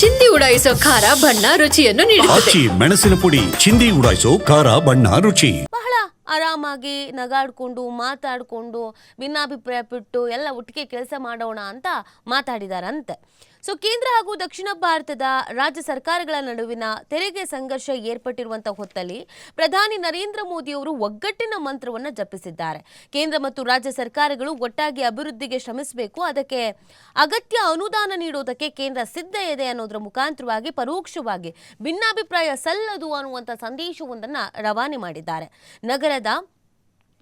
ಚಿಂದಿ ಉಡಾಯಿಸೋ ಖಾರ ಬಣ್ಣ ರುಚಿಯನ್ನು ನೀಡುತ್ತದೆ. ಆಚಿ ಮೆಣಸಿನ ಪುಡಿ ಚಿಂದಿ ಉಡಾಯಿಸೋ ಖಾರ ಬಣ್ಣ ರುಚಿ. ಬಹಳ ಆರಾಮಾಗಿ ನಗಾಡ್ಕೊಂಡು ಮಾತಾಡ್ಕೊಂಡು ಭಿನ್ನಾಭಿಪ್ರಾಯ ಬಿಟ್ಟು ಎಲ್ಲ ಒಟ್ಟಿಗೆ ಕೆಲಸ ಮಾಡೋಣ ಅಂತ ಮಾತಾಡಿದಾರಂತೆ. ಸೊ ಕೇಂದ್ರ ಹಾಗೂ ದಕ್ಷಿಣ ಭಾರತದ ರಾಜ್ಯ ಸರ್ಕಾರಗಳ ನಡುವಿನ ತೆರಿಗೆ ಸಂಘರ್ಷ ಏರ್ಪಟ್ಟಿರುವಂತಹ ಹೊತ್ತಲ್ಲಿ ಪ್ರಧಾನಿ ನರೇಂದ್ರ ಮೋದಿಯವರು ಒಗ್ಗಟ್ಟಿನ ಮಂತ್ರವನ್ನು ಜಪಿಸಿದ್ದಾರೆ. ಕೇಂದ್ರ ಮತ್ತು ರಾಜ್ಯ ಸರ್ಕಾರಗಳು ಒಟ್ಟಾಗಿ ಅಭಿವೃದ್ಧಿಗೆ ಶ್ರಮಿಸಬೇಕು, ಅದಕ್ಕೆ ಅಗತ್ಯ ಅನುದಾನ ನೀಡೋದಕ್ಕೆ ಕೇಂದ್ರ ಸಿದ್ಧ ಇದೆ ಅನ್ನೋದರ ಮುಖಾಂತರವಾಗಿ ಪರೋಕ್ಷವಾಗಿ ಭಿನ್ನಾಭಿಪ್ರಾಯ ಸಲ್ಲದು ಅನ್ನುವಂಥ ಸಂದೇಶವೊಂದನ್ನು ರವಾನೆ ಮಾಡಿದ್ದಾರೆ. ನಗರದ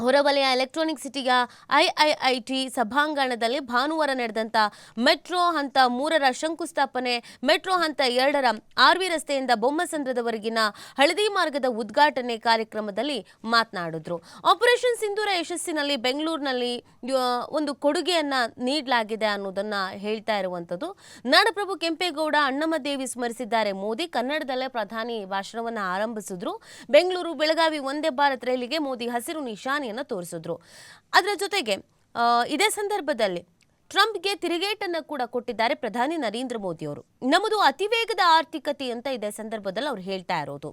ಹೊರವಲಯ ಎಲೆಕ್ಟ್ರಾನಿಕ್ ಸಿಟಿಯ ಐಐಐಟಿ ಸಭಾಂಗಣದಲ್ಲಿ ಭಾನುವಾರ ನಡೆದಂಥ ಮೆಟ್ರೋ ಹಂತ ಮೂರರ ಶಂಕುಸ್ಥಾಪನೆ, ಮೆಟ್ರೋ ಹಂತ ಎರಡರ ಆರ್ವಿ ರಸ್ತೆಯಿಂದ ಬೊಮ್ಮಸಂದ್ರದವರೆಗಿನ ಹಳದಿ ಮಾರ್ಗದ ಉದ್ಘಾಟನೆ ಕಾರ್ಯಕ್ರಮದಲ್ಲಿ ಮಾತನಾಡಿದ್ರು. ಆಪರೇಷನ್ ಸಿಂಧೂರ ಯಶಸ್ಸಿನಲ್ಲಿ ಬೆಂಗಳೂರಿನಲ್ಲಿ ಒಂದು ಕೊಡುಗೆಯನ್ನ ನೀಡಲಾಗಿದೆ ಅನ್ನೋದನ್ನ ಹೇಳ್ತಾ ಇರುವಂಥದ್ದು ನಾಡಪ್ರಭು ಕೆಂಪೇಗೌಡ ಅಣ್ಣಮ್ಮ ದೇವಿ ಸ್ಮರಿಸಿದ್ದಾರೆ. ಮೋದಿ ಕನ್ನಡದಲ್ಲೇ ಪ್ರಧಾನಿ ಭಾಷಣವನ್ನು ಆರಂಭಿಸಿದ್ರು. ಬೆಂಗಳೂರು, ಬೆಳಗಾವಿ ಒಂದೇ ಭಾರತ್ ರೈಲಿಗೆ ಮೋದಿ ಹಸಿರು ನಿಶಾನೆಯನ್ನ ತೋರಿಸಿದ್ರು. ಅದರ ಜೊತೆಗೆ ಇದೇ ಸಂದರ್ಭದಲ್ಲಿ ಟ್ರಂಪ್ಗೆ ತಿರುಗೇಟನ್ನು ಕೂಡ ಕೊಟ್ಟಿದ್ದಾರೆ ಪ್ರಧಾನಿ ನರೇಂದ್ರ ಮೋದಿ ಅವರು ನಮ್ಮದು ಅತಿವೇಗದ ಆರ್ಥಿಕತೆ ಅಂತ ಇದೇ ಸಂದರ್ಭದಲ್ಲಿ ಅವ್ರು ಹೇಳ್ತಾ ಇರೋದು.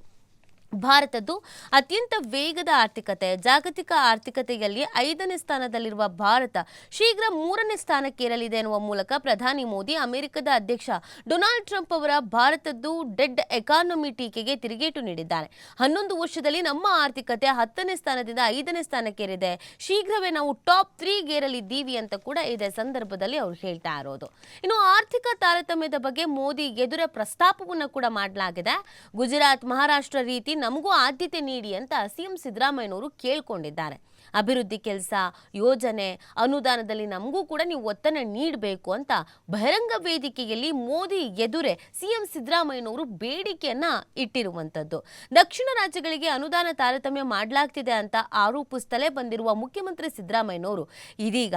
ಭಾರತದ್ದು ಅತ್ಯಂತ ವೇಗದ ಆರ್ಥಿಕತೆ. ಜಾಗತಿಕ ಆರ್ಥಿಕತೆಯಲ್ಲಿ ಐದನೇ ಸ್ಥಾನದಲ್ಲಿರುವ ಭಾರತ ಶೀಘ್ರ ಮೂರನೇ ಸ್ಥಾನಕ್ಕೇರಲಿದೆ ಎನ್ನುವ ಮೂಲಕ ಪ್ರಧಾನಿ ಮೋದಿ, ಅಮೆರಿಕದ ಅಧ್ಯಕ್ಷ ಡೊನಾಲ್ಡ್ ಟ್ರಂಪ್ ಅವರ ಭಾರತದ್ದು ಡೆಡ್ ಎಕಾನಮಿ ಟೀಕೆಗೆ ತಿರುಗೇಟು ನೀಡಿದ್ದಾರೆ. ಹನ್ನೊಂದು ವರ್ಷದಲ್ಲಿ ನಮ್ಮ ಆರ್ಥಿಕತೆ ಹತ್ತನೇ ಸ್ಥಾನದಿಂದ ಐದನೇ ಸ್ಥಾನಕ್ಕೇರಿದೆ ಶೀಘ್ರವೇ ನಾವು ಟಾಪ್ ತ್ರೀಗೇರಲಿದ್ದೀವಿ ಅಂತ ಕೂಡ ಇದೇ ಸಂದರ್ಭದಲ್ಲಿ ಅವರು ಹೇಳ್ತಾ ಇರೋದು. ಇನ್ನು ಆರ್ಥಿಕ ತಾರತಮ್ಯದ ಬಗ್ಗೆ ಮೋದಿ ಎದುರ ಪ್ರಸ್ತಾಪವನ್ನು ಕೂಡ ಮಾಡಲಾಗಿದೆ. ಗುಜರಾತ್ ಮಹಾರಾಷ್ಟ್ರ ರೀತಿ ನಮಗೂ ಆದ್ಯತೆ ನೀಡಿ ಅಂತ ಸಿಎಂ ಸಿದ್ದರಾಮಯ್ಯನವರು ಕೇಳ್ಕೊಂಡಿದ್ದಾರೆ. ಅಭಿವೃದ್ಧಿ ಕೆಲಸ, ಯೋಜನೆ ಅನುದಾನದಲ್ಲಿ ನಮಗೂ ಕೂಡ ನೀವು ಒತ್ತನ್ನು ನೀಡಬೇಕು ಅಂತ ಬಹಿರಂಗ ವೇದಿಕೆಯಲ್ಲಿ ಮೋದಿ ಎದುರೇ ಸಿಎಂ ಸಿದ್ದರಾಮಯ್ಯನವರು ಬೇಡಿಕೆಯನ್ನ ಇಟ್ಟಿರುವಂಥದ್ದು ದಕ್ಷಿಣ ರಾಜ್ಯಗಳಿಗೆ ಅನುದಾನ ತಾರತಮ್ಯ ಮಾಡಲಾಗ್ತಿದೆ ಅಂತ ಆರೋಪಿಸ್ತಲೇ ಬಂದಿರುವ ಮುಖ್ಯಮಂತ್ರಿ ಸಿದ್ದರಾಮಯ್ಯನವರು. ಇದೀಗ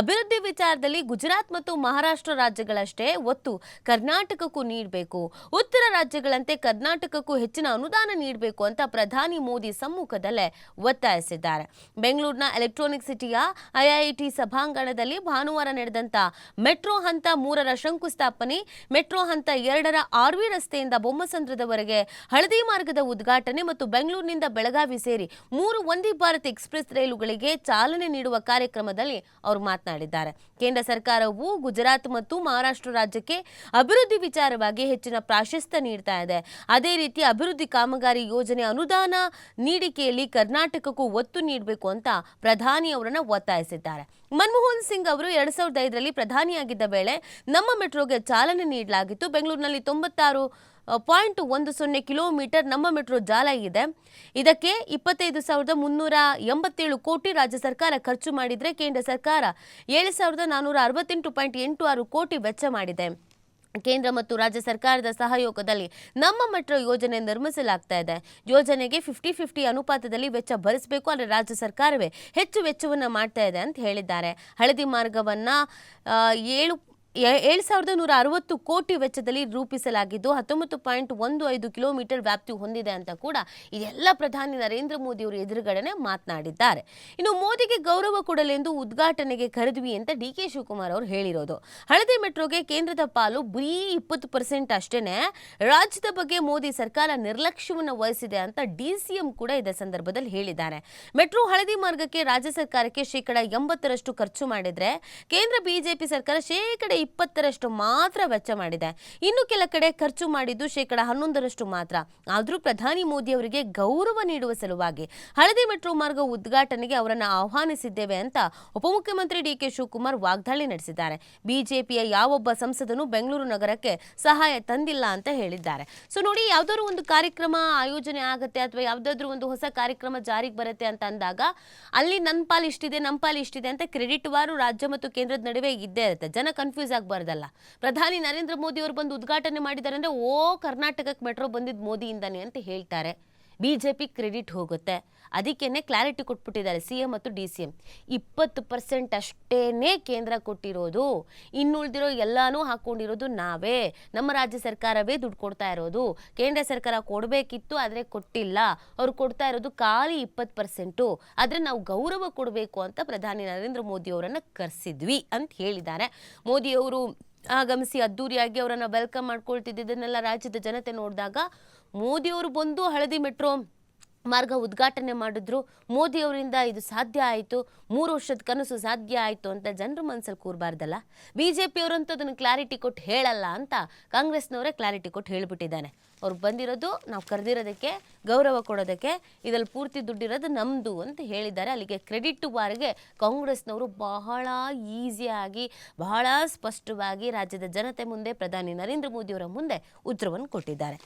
ಅಭಿವೃದ್ಧಿ ವಿಚಾರದಲ್ಲಿ ಗುಜರಾತ್ ಮತ್ತು ಮಹಾರಾಷ್ಟ್ರ ರಾಜ್ಯಗಳಷ್ಟೇ ಒತ್ತು ಕರ್ನಾಟಕಕ್ಕೂ ನೀಡಬೇಕು. ಉತ್ತರ ರಾಜ್ಯಗಳಂತೆ ಕರ್ನಾಟಕಕ್ಕೂ ಹೆಚ್ಚಿನ ಅನುದಾನ ನೀಡಬೇಕು ಅಂತ ಪ್ರಧಾನಿ ಮೋದಿ ಸಮ್ಮುಖದಲ್ಲೇ ಒತ್ತಾಯಿಸಿದ್ದಾರೆ. ಬೆಂಗಳೂರಿನ ಎಲೆಕ್ಟ್ರಾನಿಕ್ ಸಿಟಿಯ ಐಐಟಿ ಸಭಾಂಗಣದಲ್ಲಿ ಭಾನುವಾರ ನಡೆದಂತ ಮೆಟ್ರೋ ಹಂತ ಮೂರರ ಶಂಕುಸ್ಥಾಪನೆ, ಮೆಟ್ರೋ ಹಂತ ಎರಡರ ಆರ್ವಿ ರಸ್ತೆಯಿಂದ ಬೊಮ್ಮಸಂದ್ರದವರೆಗೆ ಹಳದಿ ಮಾರ್ಗದ ಉದ್ಘಾಟನೆ ಮತ್ತು ಬೆಂಗಳೂರಿನಿಂದ ಬೆಳಗಾವಿ ಸೇರಿ ಮೂರು ಒಂದೇ ಭಾರತ್ ಎಕ್ಸ್ಪ್ರೆಸ್ ರೈಲುಗಳಿಗೆ ಚಾಲನೆ ನೀಡುವ ಕಾರ್ಯಕ್ರಮದಲ್ಲಿ ಅವರು ಮಾತನಾಡಿದ್ದಾರೆ. ಕೇಂದ್ರ ಸರ್ಕಾರವು ಗುಜರಾತ್ ಮತ್ತು ಮಹಾರಾಷ್ಟ್ರ ರಾಜ್ಯಕ್ಕೆ ಅಭಿವೃದ್ಧಿ ವಿಚಾರವಾಗಿ ಹೆಚ್ಚಿನ ಪ್ರಾಶಸ್ತ್ಯ ನೀಡ್ತಾ ಇದೆ. ಅದೇ ರೀತಿ ಅಭಿವೃದ್ಧಿ ಕಾಮಗಾರಿ ಯೋಜನೆ ಅನುದಾನ ನೀಡಿಕೆಯಲ್ಲಿ ಕರ್ನಾಟಕಕ್ಕೂ ಒತ್ತು ನೀಡಬೇಕು ಅಂತ ಪ್ರಧಾನಿ ಅವರನ್ನ ಒತ್ತಾಯಿಸಿದ್ದಾರೆ. ಮನಮೋಹನ್ ಸಿಂಗ್ ಅವರು ಎರಡ್ ಸಾವಿರದ ಐದರಲ್ಲಿ ಪ್ರಧಾನಿಯಾಗಿದ್ದ ವೇಳೆ ನಮ್ಮ ಮೆಟ್ರೋಗೆ ಚಾಲನೆ ನೀಡಲಾಗಿತ್ತು. ಬೆಂಗಳೂರಿನಲ್ಲಿ ತೊಂಬತ್ತಾರು ಪಾಯಿಂಟ್ ಒಂದು ಸೊನ್ನೆ ಕಿಲೋಮೀಟರ್ ನಮ್ಮ ಮೆಟ್ರೋ ಜಾಲ ಇದೆ. ಇದಕ್ಕೆ ಇಪ್ಪತ್ತೈದು ಸಾವಿರದ ಮುನ್ನೂರ ಎಂಬತ್ತೇಳು ಕೋಟಿ ರಾಜ್ಯ ಸರ್ಕಾರ ಖರ್ಚು ಮಾಡಿದರೆ ಕೇಂದ್ರ ಸರ್ಕಾರ ಏಳು ಸಾವಿರದ ನಾನ್ನೂರ ಅರವತ್ತೆಂಟು ಪಾಯಿಂಟ್ ಎಂಟು ಆರು ಕೋಟಿ ವೆಚ್ಚ ಮಾಡಿದೆ. ಕೇಂದ್ರ ಮತ್ತು ರಾಜ್ಯ ಸರ್ಕಾರದ ಸಹಯೋಗದಲ್ಲಿ ನಮ್ಮ ಮೆಟ್ರೋ ಯೋಜನೆ ನಿರ್ಮಿಸಲಾಗ್ತಾ ಇದೆ. ಯೋಜನೆಗೆ ಫಿಫ್ಟಿ ಫಿಫ್ಟಿ ಅನುಪಾತದಲ್ಲಿ ವೆಚ್ಚ ಭರಿಸಬೇಕು ಅಂದರೆ ರಾಜ್ಯ ಸರ್ಕಾರವೇ ಹೆಚ್ಚು ವೆಚ್ಚವನ್ನು ಮಾಡ್ತಾ ಇದೆ ಅಂತ ಹೇಳಿದ್ದಾರೆ. ಹಳದಿ ಮಾರ್ಗವನ್ನು ಏಳು ಏಳು ಸಾವಿರದ ನೂರ ಅರವತ್ತು ಕೋಟಿ ವೆಚ್ಚದಲ್ಲಿ ರೂಪಿಸಲಾಗಿದ್ದು, ಹತ್ತೊಂಬತ್ತು ಪಾಯಿಂಟ್ ಒಂದು ಐದು ಕಿಲೋಮೀಟರ್ ವ್ಯಾಪ್ತಿ ಹೊಂದಿದೆ ಅಂತ ಕೂಡ ಇದೆಲ್ಲ ಪ್ರಧಾನಿ ನರೇಂದ್ರ ಮೋದಿ ಅವರು ಎದುರುಗಡೆ ಮಾತನಾಡಿದ್ದಾರೆ. ಇನ್ನು ಮೋದಿಗೆ ಗೌರವ ಕೊಡಲೆಂದು ಉದ್ಘಾಟನೆಗೆ ಕರೆದ್ವಿ ಅಂತ ಡಿ ಕೆ ಶಿವಕುಮಾರ್ ಅವರು ಹೇಳಿರೋದು. ಹಳದಿ ಮೆಟ್ರೋಗೆ ಕೇಂದ್ರದ ಪಾಲು ಬರೀ ಇಪ್ಪತ್ತು ಪರ್ಸೆಂಟ್ ಅಷ್ಟೇನೆ, ರಾಜ್ಯದ ಬಗ್ಗೆ ಮೋದಿ ಸರ್ಕಾರ ನಿರ್ಲಕ್ಷ್ಯವನ್ನು ವಹಿಸಿದೆ ಅಂತ ಡಿ ಸಿ ಎಂ ಕೂಡ ಇದೇ ಸಂದರ್ಭದಲ್ಲಿ ಹೇಳಿದ್ದಾರೆ. ಮೆಟ್ರೋ ಹಳದಿ ಮಾರ್ಗಕ್ಕೆ ರಾಜ್ಯ ಸರ್ಕಾರಕ್ಕೆ ಶೇಕಡ ಎಂಬತ್ತರಷ್ಟು ಖರ್ಚು ಮಾಡಿದ್ರೆ, ಕೇಂದ್ರ ಬಿಜೆಪಿ ಸರ್ಕಾರ ಶೇಕಡ ಇಪ್ಪತ್ತರಷ್ಟು ಮಾತ್ರ ವೆಚ್ಚ ಮಾಡಿದೆ. ಇನ್ನು ಕೆಲ ಕಡೆ ಖರ್ಚು ಮಾಡಿದ್ದು ಶೇಕಡ ಹನ್ನೊಂದರಷ್ಟು ಮಾತ್ರ. ಆದರೂ ಪ್ರಧಾನಿ ಮೋದಿ ಅವರಿಗೆ ಗೌರವ ನೀಡುವ ಸಲುವಾಗಿ ಹಳದಿ ಮೆಟ್ರೋ ಮಾರ್ಗ ಉದ್ಘಾಟನೆಗೆ ಅವರನ್ನು ಆಹ್ವಾನಿಸಿದ್ದೇವೆ ಅಂತ ಉಪಮುಖ್ಯಮಂತ್ರಿ ಡಿ ಕೆ ಶಿವಕುಮಾರ್ ವಾಗ್ದಾಳಿ ನಡೆಸಿದ್ದಾರೆ. ಬಿಜೆಪಿಯ ಯಾವೊಬ್ಬ ಸಂಸದನು ಬೆಂಗಳೂರು ನಗರಕ್ಕೆ ಸಹಾಯ ತಂದಿಲ್ಲ ಅಂತ ಹೇಳಿದ್ದಾರೆ. ಸೊ ನೋಡಿ, ಯಾವ್ದಾದ್ರು ಒಂದು ಕಾರ್ಯಕ್ರಮ ಆಯೋಜನೆ ಆಗುತ್ತೆ ಅಥವಾ ಯಾವ್ದಾದ್ರು ಒಂದು ಹೊಸ ಕಾರ್ಯಕ್ರಮ ಜಾರಿಗೆ ಬರುತ್ತೆ ಅಂತ ಅಂದಾಗ ಅಲ್ಲಿ ನನ್ನ ಪಾಲು ಇಷ್ಟಿದೆ ನಮ್ಮ ಪಾಲು ಇಷ್ಟಿದೆ ಅಂತ ಕ್ರೆಡಿಟ್ ವಾರು ರಾಜ್ಯ ಮತ್ತು ಕೇಂದ್ರದ ನಡುವೆ ಇದ್ದೇ ಇರುತ್ತೆ. ಜನ ಕನ್ಫ್ಯೂಸ್ ಆಗಬಾರ್ದಲ್ಲ. ಪ್ರಧಾನಿ ನರೇಂದ್ರ ಮೋದಿ ಅವರು ಬಂದು ಉದ್ಘಾಟನೆ ಮಾಡಿದ್ದಾರೆ ಅಂದ್ರೆ, ಓ ಕರ್ನಾಟಕಕ್ಕೆ ಮೆಟ್ರೋ ಬಂದಿದ್ದು ಮೋದಿಯಿಂದಾನೆ ಅಂತ ಹೇಳ್ತಾರೆ. ಬಿಜೆಪಿ ಕ್ರೆಡಿಟ್ ಹೋಗುತ್ತೆ. ಅದಕ್ಕೇನೆ ಕ್ಲಾರಿಟಿ ಕೊಟ್ಬಿಟ್ಟಿದ್ದಾರೆ ಸಿ ಎಂ ಮತ್ತು ಡಿ ಸಿ ಎಂ. ಇಪ್ಪತ್ತು ಪರ್ಸೆಂಟ್ ಅಷ್ಟೇನೆ ಕೇಂದ್ರ ಕೊಟ್ಟಿರೋದು. ಇನ್ನುಳಿದಿರೋ ಎಲ್ಲಾನು ಹಾಕೊಂಡಿರೋದು ನಾವೇ. ನಮ್ಮ ರಾಜ್ಯ ಸರ್ಕಾರವೇ ದುಡ್ಡು ಕೊಡ್ತಾ ಇರೋದು. ಕೇಂದ್ರ ಸರ್ಕಾರ ಕೊಡಬೇಕಿತ್ತು, ಆದರೆ ಕೊಟ್ಟಿಲ್ಲ. ಅವ್ರು ಕೊಡ್ತಾ ಇರೋದು ಖಾಲಿ ಇಪ್ಪತ್ತು ಪರ್ಸೆಂಟು. ಆದರೆ ನಾವು ಗೌರವ ಕೊಡಬೇಕು ಅಂತ ಪ್ರಧಾನಿ ನರೇಂದ್ರ ಮೋದಿ ಅವರನ್ನು ಕರೆಸಿದ್ವಿ ಅಂತ ಹೇಳಿದ್ದಾರೆ. ಮೋದಿಯವರು ಆಗಮಿಸಿ ಅದ್ದೂರಿಯಾಗಿ ಅವರನ್ನು ವೆಲ್ಕಮ್ ಮಾಡ್ಕೊಳ್ತಿದ್ದನ್ನೆಲ್ಲ ರಾಜ್ಯದ ಜನತೆ ನೋಡಿದಾಗ ಮೋದಿಯವರು ಬಂದು ಹಳದಿ ಮೆಟ್ರೋ ಮಾರ್ಗ ಉದ್ಘಾಟನೆ ಮಾಡಿದ್ರು. ಮೋದಿ ಅವರಿಂದ ಇದು ಸಾಧ್ಯ ಆಯಿತು. ಮೂರು ವರ್ಷದ ಕನಸು ಸಾಧ್ಯ ಆಯಿತು ಅಂತ ಜನರ ಮನಸ್ಸಲ್ಲಿ ಕೂರಬಾರ್ದಲ್ಲ. ಬಿ ಜೆ ಪಿಯವರಂತೂ ಅದನ್ನು ಕ್ಲಾರಿಟಿ ಕೊಟ್ಟು ಹೇಳಲ್ಲ ಅಂತ ಕಾಂಗ್ರೆಸ್ನವರೇ ಕ್ಲಾರಿಟಿ ಕೊಟ್ಟು ಹೇಳಿಬಿಟ್ಟಿದ್ದಾನೆ. ಅವ್ರು ಬಂದಿರೋದು ನಾವು ಕರೆದಿರೋದಕ್ಕೆ, ಗೌರವ ಕೊಡೋದಕ್ಕೆ, ಇದರಲ್ಲಿ ಪೂರ್ತಿ ದುಡ್ಡಿರೋದು ನಮ್ಮದು ಅಂತ ಹೇಳಿದ್ದಾರೆ. ಅಲ್ಲಿಗೆ ಕ್ರೆಡಿಟ್ ಬಾರಿಗೆ ಕಾಂಗ್ರೆಸ್ನವರು ಬಹಳ ಈಸಿಯಾಗಿ ಬಹಳ ಸ್ಪಷ್ಟವಾಗಿ ರಾಜ್ಯದ ಜನತೆ ಮುಂದೆ ಪ್ರಧಾನಿ ನರೇಂದ್ರ ಮೋದಿಯವರ ಮುಂದೆ ಉತ್ತರವನ್ನು ಕೊಟ್ಟಿದ್ದಾರೆ.